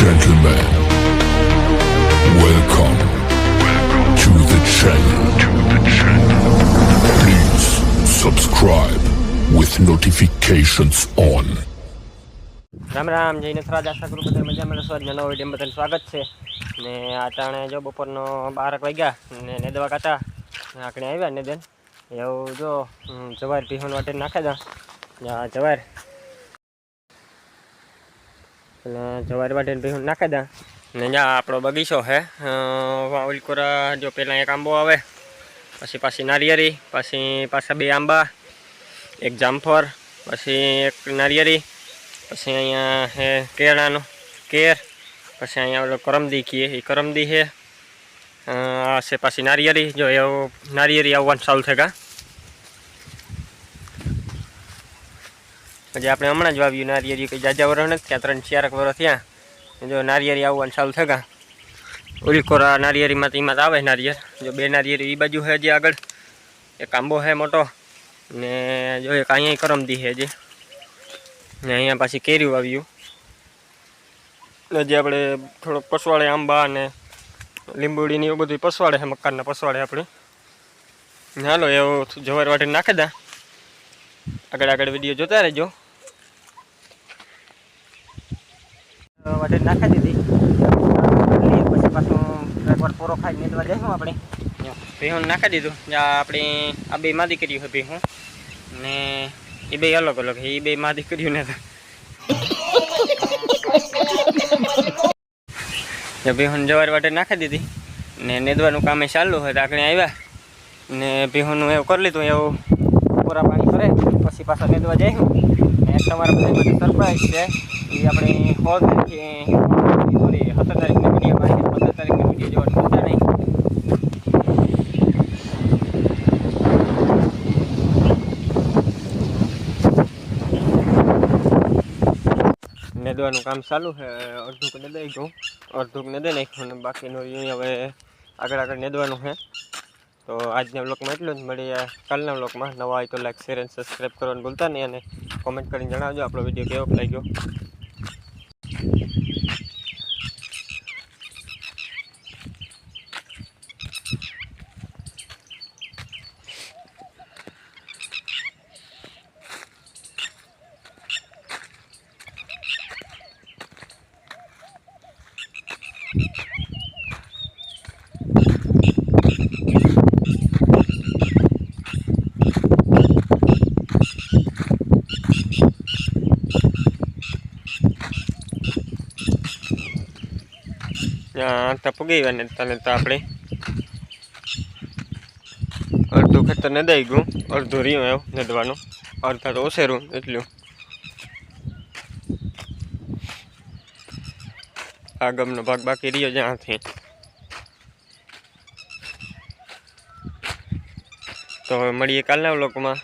gentlemen, welcome to the channel. Please subscribe with notifications on. Ram Ram જય નથરાજ આશા કરું બધા મજામાં રહેશો. આજના નવા વીડિયો બધાને સ્વાગત છે. ને આ ટાણે જો બપોરનો બારક વાગ્યા ને નેદવા કાતા આકણે આવ્યા ને દેન એવું જો જવાર પીહણ વાટે નાખે તા. જવાર એટલે જવાર વાટે પીહોન નાખી દા. ને જ્યાં આપણો બગીચો છે ઓલકોરા જો પહેલાં એક આંબો આવે, પછી પાછી નારિયેરી, પછી પાછા બે આંબા, એક જામફળ, પછી એક નારિયેરી, પછી અહીંયા હે કેળાનો કેર, પછી અહીંયા ઓલો કરમદી કીએ એ કરમદી છે આ છે પાછી નારિયેરી, જો એવું નારિયેરી આવવાનું ચાલુ થયા પછી આપણે હમણાં જ વાવ્યું નારિયેરી, કંઈ જાજા વરસ નથી ત્યાં ત્રણ ચારક વરસ થયા. જો નારિયેરી આવવાનું ચાલુ થયા. ઉલકોરા નારિયેરીમાં એમાં આવે નારિયેર. જો બે નારિયેરી એ બાજુ છે હજી આગળ. એક આંબો છે મોટો, ને જો એક અહીંયા કરમદી છે હજી. ને અહીંયા પાછી કેરીઓ આવ્યું હજી આપણે થોડોક પસવાડે આંબા ને લીંબુડીની એવું બધું પસવાડે છે મકાનના પસવાડે આપણે. હાલો એવું જવાર વાટે નાખી દા. આગળ આગળ વીડિયો જોતા રહેજો. વાટે નાખી દીધી. પછી પાછું એકવાર પૂરો ખાઈ નીંદવા જઈશું આપણે. ભીહું નાખી દીધું. આપણે, આ બે માં દીકરીઓ હોય ભીહું. ને એ બે અલગ અલગ એ બે માં દીકરીઓ ને ભીહુન જવાર વાટે નાખી દીધી. ને નેદવાનું કામે ચાલુ હોય તો આપણે આવ્યા ને ભીહુનું એવું કરી લીધું, એવું પૂરા પાણી કરે પછી પાછા નેદવા જઈશું. ને તમારા બધા માટે સરપ્રાઈઝ છે. એ આપણે સોળ સોરી સત્તર તારીખની વીડિયો આવી પંદર તારીખની વીડિયો જોવાની મજા નહીં. નેદવાનું કામ ચાલુ છે. અડધું નેદાઈ ગયું. અડધું નેદાઈ નાખ્યું અને બાકીનું હવે આગળ આગળ નેદવાનું છે. તો આજના બ્લોગમાં એટલું જ. મળીએ કાલના બ્લોગમાં નવા હોય તો લાઈક શેર અને સબસ્ક્રાઈબ કરવાનું ભૂલતા નહીં અને કોમેન્ટ કરીને જણાવજો આપણો વીડિયો કેવો લાગ્યો. ત્યાં તપગી ગયા ને તને તો આપણે. અડધું ખેતર નદાઈ ગયું, અડધું રહ્યું એવું નદવાનું. અડધા તો ઓછેરું એટલું. આ ગમનો ભાગ બાકી રહ્યો જ્યાંથી તો મળીએ કાલના વ્લોગમાં.